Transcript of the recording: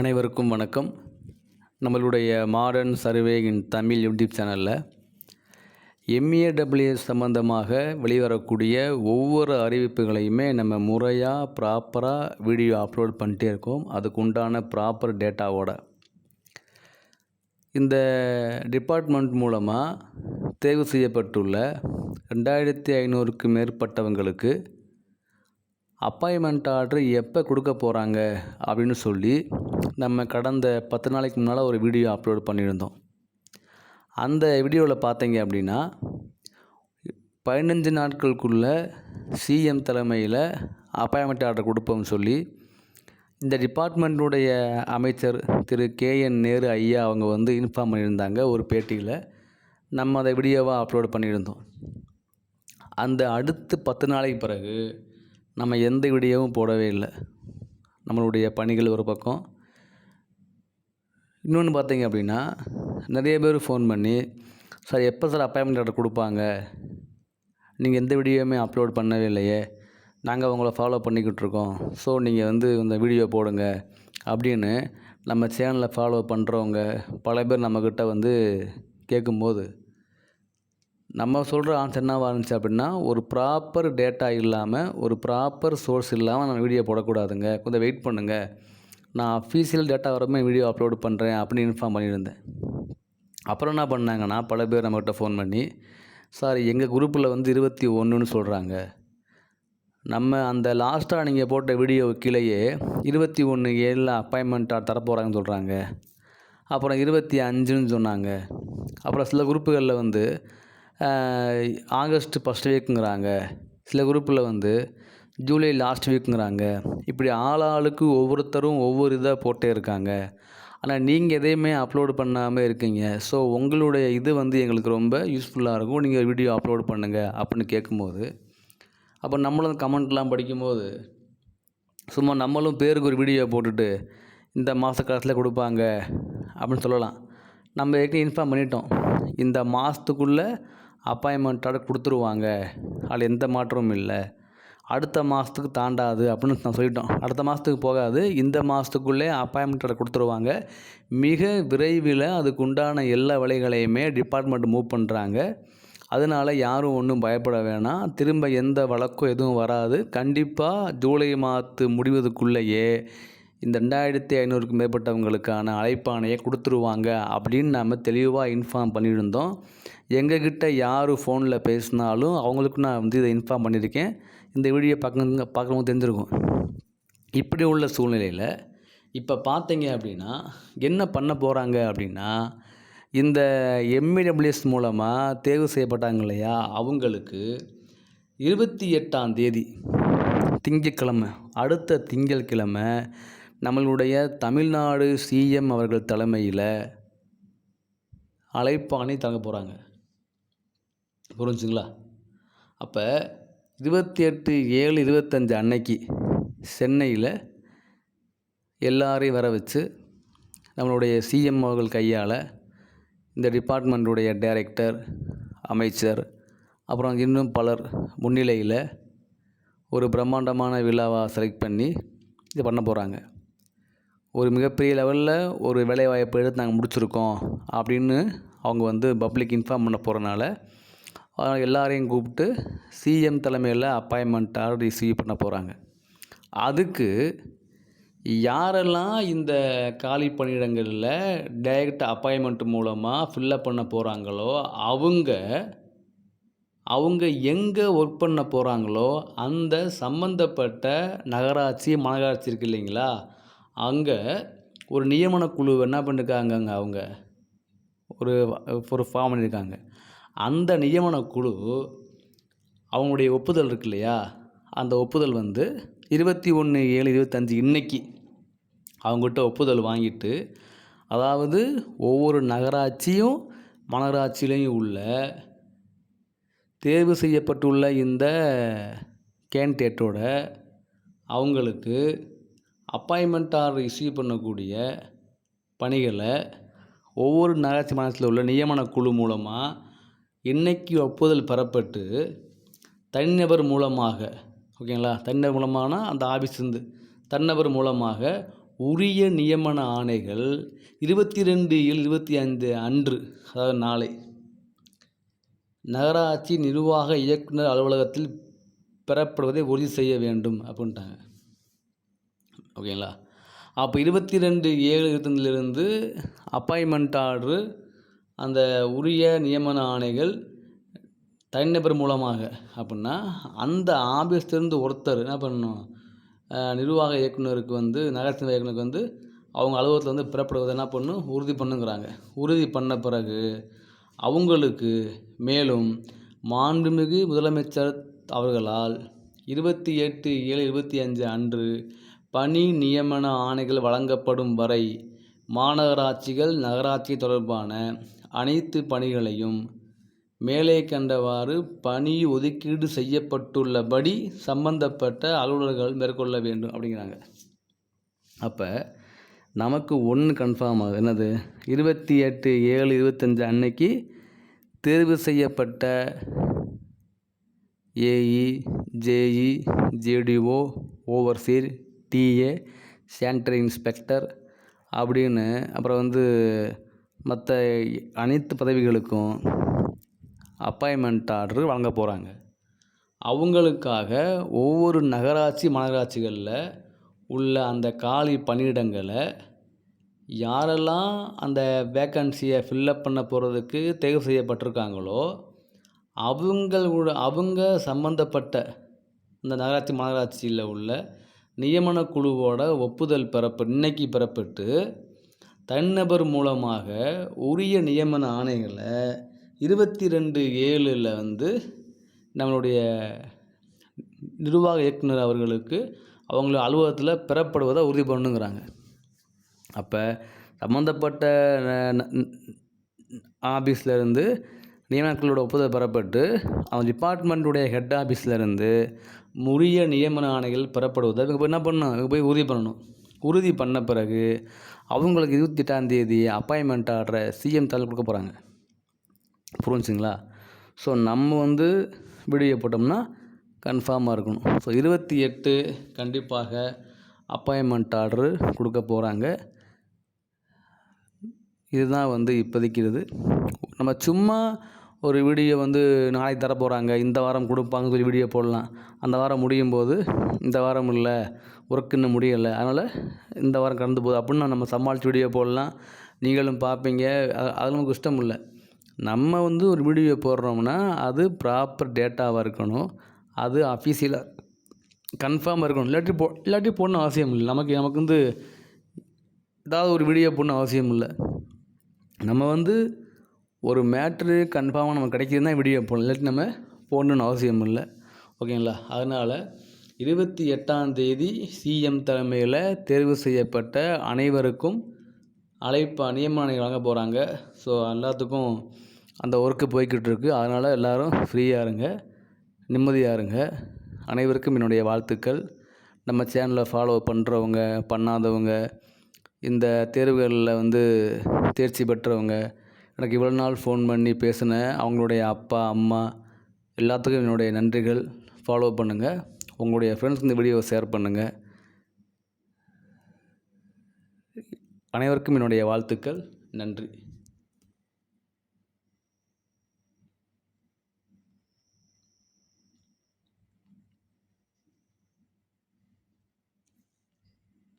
அனைவருக்கும் வணக்கம். நம்மளுடைய modern survey in Tamil YouTube சேனலில் எம்ஏடபிள்யூஎஸ் சம்மந்தமாக வெளிவரக்கூடிய ஒவ்வொரு அறிவிப்புகளையுமே நம்ம முறையாக ப்ராப்பராக வீடியோ அப்லோட் பண்ணிட்டே இருக்கோம். அதுக்கு உண்டான ப்ராப்பர் டேட்டாவோட இந்த டிபார்ட்மெண்ட் மூலமாக தேர்வு செய்யப்பட்டுள்ள ரெண்டாயிரத்தி ஐநூறுக்கு மேற்பட்டவங்களுக்கு அப்பாயின்மெண்ட் ஆர்டர் எப்போ கொடுக்க போகிறாங்க அப்படின்னு சொல்லி நம்ம கடந்த பத்து நாளைக்கு முன்னால் ஒரு வீடியோ அப்லோட் பண்ணியிருந்தோம். அந்த வீடியோவில் பார்த்தீங்க அப்படின்னா பதினஞ்சு நாட்களுக்குள்ளே சிஎம் தலைமையில் அப்பாயின்மெண்ட் ஆர்டர் கொடுப்போம்னு சொல்லி இந்த டிபார்ட்மெண்ட்டுடைய அமைச்சர் திரு கே என் நேரு ஐயா அவங்க வந்து இன்ஃபார்ம் பண்ணியிருந்தாங்க ஒரு பேட்டியில். நம்ம அதை வீடியோவாக அப்லோட் பண்ணியிருந்தோம். அந்த அடுத்து பத்து நாளைக்கு பிறகு நம்ம எந்த வீடியோவும் போடவே இல்லை. நம்மளுடைய பணிகள் ஒரு பக்கம். இன்னொன்று பார்த்தீங்க அப்படின்னா நிறைய பேர் ஃபோன் பண்ணி சார் எப்போ சார் அப்பாயின்மெண்ட் ஆர்டர் கொடுப்பாங்க? நீங்கள் எந்த வீடியோவுமே அப்லோட் பண்ணவே இல்லையே. நாங்கள் உங்களை ஃபாலோ பண்ணிக்கிட்டு இருக்கோம். ஸோ நீங்கள் வந்து இந்த வீடியோ போடுங்க. அப்படின்னு நம்ம சேனலில் ஃபாலோ பண்ணுறவங்க பல பேர் நம்மக்கிட்ட வந்து கேட்கும்போது நம்ம சொல்கிற ஆன்சர் என்னவாக இருந்துச்சு அப்படின்னா ஒரு ப்ராப்பர் டேட்டா இல்லாமல் ஒரு ப்ராப்பர் சோர்ஸ் இல்லாமல் நான் வீடியோ போடக்கூடாதுங்க. கொஞ்சம் வெயிட் பண்ணுங்கள் நான் அஃபீஷியல் டேட்டா வரமே வீடியோ அப்லோட் பண்ணுறேன் அப்படின்னு இன்ஃபார்ம் பண்ணியிருந்தேன். அப்புறம் என்ன பண்ணாங்கன்னா பல பேர் நம்மகிட்ட ஃபோன் பண்ணி சார் எங்கள் குரூப்பில் வந்து இருபத்தி ஒன்றுன்னு சொல்கிறாங்க நம்ம அந்த லாஸ்ட்டாக நீங்கள் போட்ட வீடியோ கீழேயே இருபத்தி ஒன்று ஏழில் அப்பாயின்மெண்ட்டாக தரப்போகிறாங்கன்னு சொல்கிறாங்க அப்புறம் இருபத்தி அஞ்சுன்னு சொன்னாங்க. அப்புறம் சில குரூப்புகளில் வந்து ஆகஸ்ட் ஃபஸ்ட் வீக்குங்கிறாங்க சில குரூப்பில் வந்து ஜூலை லாஸ்ட் வீக்குங்கிறாங்க இப்படி ஆளாளுக்கு ஒவ்வொருத்தரும் ஒவ்வொரு இதாக போட்டே இருக்காங்க. ஆனால் நீங்கள் எதையுமே அப்லோடு பண்ணாமல் இருக்கீங்க. ஸோ உங்களுடைய இது வந்து எங்களுக்கு ரொம்ப யூஸ்ஃபுல்லாக இருக்கும். நீங்கள் வீடியோ அப்லோட் பண்ணுங்கள் அப்படின்னு கேட்கும்போது அப்போ நம்மளும் கமெண்ட்லாம் படிக்கும்போது சும்மா நம்மளும் பேருக்கு ஒரு வீடியோ போட்டுட்டு இந்த மாத காலத்தில் கொடுப்பாங்க அப்படின்னு சொல்லலாம். நம்ம ஏற்கனவே இன்ஃபார்ம் பண்ணிட்டோம். இந்த மாதத்துக்குள்ளே அப்பாயின்மெண்ட்டோட கொடுத்துருவாங்க. அதில் எந்த மாற்றமும் இல்லை. அடுத்த மாதத்துக்கு தாண்டாது அப்படின்னு நான் சொல்லிட்டோம். அடுத்த மாதத்துக்கு போகாது. இந்த மாதத்துக்குள்ளே அப்பாயின்மெண்ட்டோட கொடுத்துருவாங்க. மிக விரைவில் அதுக்கு உண்டான எல்லா வேலைகளையுமே டிபார்ட்மெண்ட் மூவ் பண்ணுறாங்க. அதனால் யாரும் ஒன்றும் பயப்பட வேணாம். திரும்ப எந்த வழக்கம் எதுவும் வராது. கண்டிப்பாக ஜூலை மாதத்து முடிவதுக்குள்ளேயே இந்த ரெண்டாயிரத்தி ஐநூறுக்கும் மேற்பட்டவங்களுக்கான அழைப்பானையை கொடுத்துருவாங்க அப்படின்னு நம்ம தெளிவாக இன்ஃபார்ம் பண்ணியிருந்தோம். எங்ககிட்ட யார் ஃபோனில் பேசினாலும் அவங்களுக்கு நான் வந்து இதை இன்ஃபார்ம் பண்ணியிருக்கேன். இந்த வீடியோ பார்க்க பார்க்குறவங்க தெரிஞ்சிருக்கும். இப்படி உள்ள சூழ்நிலையில் இப்போ பார்த்தீங்க அப்படின்னா என்ன பண்ண போகிறாங்க அப்படின்னா இந்த எம்இடபிள்யூஎஸ் மூலமாக தேர்வு செய்யப்பட்டாங்க இல்லையா? அவங்களுக்கு இருபத்தி எட்டாம் தேதி திங்கக்கிழமை அடுத்த திங்கட்கிழமை நம்மளுடைய தமிழ்நாடு சிஎம் அவர்கள் தலைமையில் அழைப்பாணை தங்க போகிறாங்க புரிஞ்சுங்களா? அப்போ இருபத்தி எட்டு ஏழு இருபத்தஞ்சு அன்னைக்கு சென்னையில் எல்லாரையும் வர வச்சு நம்மளுடைய சிஎம் அவர்கள் கையால் இந்த டிபார்ட்மெண்ட்டுடைய டைரக்டர் அமைச்சர் அப்புறம் இன்னும் பலர் முன்னிலையில் ஒரு பிரம்மாண்டமான விழாவாக செலக்ட் பண்ணி இது பண்ண போகிறாங்க ஒரு மிகப்பெரிய லெவலில் ஒரு வேலைவாய்ப்பு எடுத்து நாங்கள் முடிச்சிருக்கோம் அப்படின்னு அவங்க வந்து பப்ளிக் இன்ஃபார்ம் பண்ண போகிறனால எல்லாரையும் கூப்பிட்டு சிஎம் தலைமையில் அப்பாயின்மெண்ட் ஆர்டர் ரிசீவ் பண்ண போகிறாங்க அதுக்கு யாரெல்லாம் இந்த காலி பணியிடங்களில் டைரக்ட் அப்பாயின்மெண்ட் மூலமாக ஃபில்லப் பண்ண போகிறாங்களோ அவங்க அவங்க எங்கே ஒர்க் பண்ண போகிறாங்களோ அந்த சம்மந்தப்பட்ட நகராட்சி மாநகராட்சி இருக்குது இல்லைங்களா அங்கே ஒரு நியமன குழு என்ன பண்ணியிருக்காங்க அங்கே அவங்க? ஒரு ஒரு ஃபார்ம் பண்ணியிருக்காங்க அந்த நியமன குழு அவங்களுடைய ஒப்புதல் இருக்கு இல்லையா? அந்த ஒப்புதல் வந்து இருபத்தி ஒன்று ஏழு இருபத்தஞ்சி இன்றைக்கி அவங்ககிட்ட ஒப்புதல் வாங்கிட்டு அதாவது ஒவ்வொரு நகராட்சியும் மாநகராட்சியிலையும் உள்ள தேர்வு செய்யப்பட்டுள்ள இந்த கேண்டிடேட்டோட அவங்களுக்கு அப்பாயின்மெண்ட் ஆர்டர் இஸ்யூ பண்ணக்கூடிய பணிகளை ஒவ்வொரு நகராட்சி மாநிலத்தில் உள்ள நியமன குழு மூலமாக இன்னைக்கு ஒப்புதல் பெறப்பட்டு தனிநபர் மூலமாக ஓகேங்களா? தனிநபர் மூலமானா அந்த ஆஃபீஸ்லேருந்து தனிநபர் மூலமாக உரிய நியமன ஆணைகள் இருபத்தி ரெண்டு ஏழு இருபத்தி ஐந்து அன்று அதாவது நாளை நகராட்சி நிர்வாக இயக்குனர் அலுவலகத்தில் பெறப்படுவதை உறுதி செய்ய வேண்டும் அப்படின்ட்டாங்க. ஓகேங்களா? அப்போ இருபத்தி ரெண்டு ஏழு இருபத்தஞ்சிலிருந்து அப்பாயின்மெண்ட் ஆர்டரு அந்த உரிய நியமன ஆணைகள் தனிநபர் மூலமாக அப்படின்னா அந்த ஆஃபீஸ்லேருந்து ஒருத்தர் என்ன பண்ணணும்? நிர்வாக இயக்குனருக்கு வந்து நகராட்சி இயக்குநருக்கு இயக்குனருக்கு வந்து அவங்க அலுவலகத்தில் வந்து பெறப்படுவதை என்ன பண்ணும் உறுதி பண்ணுங்கிறாங்க. உறுதி பண்ண பிறகு அவங்களுக்கு மேலும் மாண்புமிகு முதலமைச்சர் அவர்களால் இருபத்தி எட்டு ஏழு இருபத்தி அஞ்சு அன்று பணி நியமன ஆணைகள் வழங்கப்படும் வரை மாநகராட்சிகள் நகராட்சி தொடர்பான அனைத்து பணிகளையும் மேலே கண்டவாறு பணி ஒதுக்கீடு செய்யப்பட்டுள்ளபடி சம்பந்தப்பட்ட அலுவலர்கள் மேற்கொள்ள வேண்டும் அப்படிங்கிறாங்க. அப்போ நமக்கு ஒன்று கன்ஃபார்ம் ஆகுது. என்னது? இருபத்தி எட்டு ஏழு இருபத்தஞ்சு அன்னைக்கு தேர்வு செய்யப்பட்ட AE JE JDO overseer TA sanitary inspector அப்படின்னு அப்புறம் வந்து மற்ற அனைத்து பதவிகளுக்கும் அப்பாயின்மெண்ட் ஆர்டர் வழங்க போகிறாங்க அவங்களுக்காக ஒவ்வொரு நகராட்சி மாநகராட்சிகளில் உள்ள அந்த காலி பணியிடங்களை யாரெல்லாம் அந்த வேக்கன்சியை ஃபில்லப் பண்ண போகிறதுக்கு தேர்வு செய்யப்பட்டிருக்காங்களோ அவங்களோட அவங்க சம்மந்தப்பட்ட இந்த நகராட்சி மாநகராட்சியில் உள்ள நியமன குழுவோட ஒப்புதல் பெறப்ப இன்னைக்கு பெறப்பட்டு தனிநபர் மூலமாக உரிய நியமன ஆணைகளை இருபத்தி ரெண்டு ஏழில் வந்து நம்மளுடைய நிர்வாக இயக்குனர் அவர்களுக்கு அவங்கள அலுவலகத்தில் பெறப்படுவதை உறுதி பண்ணுங்கிறாங்க. அப்போ சம்மந்தப்பட்ட ஆஃபீஸில் நியமனங்களோட ஒப்புதல் பெறப்பட்டு அவன் டிபார்ட்மெண்ட்டுடைய ஹெட் ஆஃபீஸ்லேருந்து உரிய நியமன ஆணைகள் பெறப்படுவது இவங்க போய் என்ன பண்ணணும்? இவங்க போய் உறுதி பண்ணணும். உறுதி பண்ண பிறகு அவங்களுக்கு இருபத்தி எட்டாம் தேதி அப்பாயின்மெண்ட் ஆர்டரை சிஎம் தலையில் கொடுக்க போகிறாங்க புரிஞ்சுங்களா ஸோ நம்ம வந்து வீடியோ போட்டோம்னா கன்ஃபார்மாக இருக்கணும். ஸோ இருபத்தி எட்டு கண்டிப்பாக அப்பாயின்மெண்ட் ஆர்டரு கொடுக்க போகிறாங்க இதுதான் வந்து இப்போதைக்கு இது. நம்ம சும்மா ஒரு வீடியோ வந்து நாளைக்கு தர போகிறாங்க இந்த வாரம் கொடுப்பாங்கன்னு சொல்லி வீடியோ போடலாம். அந்த வாரம் முடியும் போது இந்த வாரம் இல்லை ஒர்க் இன்னும் முடியலை. அதனால் இந்த வாரம் கடந்து போகுது. அப்படின்னு நம்ம சமாளித்து வீடியோ போடலாம். நீங்களும் பார்ப்பீங்க. அது அது நமக்கு இஷ்டம் இல்லை. நம்ம வந்து ஒரு வீடியோ போடுறோம்னா அது ப்ராப்பர் டேட்டாவாக இருக்கணும். அது அஃபீஷியலாக கன்ஃபார்மாக இருக்கணும். இல்லாட்டி போ இல்லாட்டி போடணும் அவசியம் இல்லை. நமக்கு நமக்கு வந்து ஏதாவது ஒரு வீடியோ போடணும் அவசியம் இல்லை. நம்ம வந்து ஒரு மேட்ரு கன்ஃபார்மாக நமக்கு கிடைக்கிதுன்னா வீடியோ போடணும். இல்லாட்டி நம்ம போடணுன்னு அவசியம் இல்லை. ஓகேங்களா? அதனால் இருபத்தி எட்டாம் தேதி சிஎம் தலைமையில் தேர்வு செய்யப்பட்ட அனைவருக்கும் அழைப்பா நியமனை வழங்க போகிறாங்க ஸோ எல்லாத்துக்கும் அந்த ஒர்க்கு போய்கிட்டு இருக்கு. அதனால் எல்லோரும் ஃப்ரீயாக இருங்க. நிம்மதியாக இருங்க. அனைவருக்கும் என்னுடைய வாழ்த்துக்கள். நம்ம சேனலை ஃபாலோ பண்ணுறவங்க பண்ணாதவங்க இந்த தேர்வுகளில் வந்து தேர்ச்சி பெற்றவங்க எனக்கு இவ்வளோ நாள் ஃபோன் பண்ணி பேசின அவங்களுடைய அப்பா அம்மா எல்லாத்துக்கும் என்னுடைய நன்றிகள். ஃபாலோ பண்ணுங்கள் உங்களுடைய ஃப்ரெண்ட்ஸ்க்கு இந்த வீடியோவை ஷேர் பண்ணுங்கள் அனைவருக்கும் என்னுடைய வாழ்த்துக்கள். நன்றி.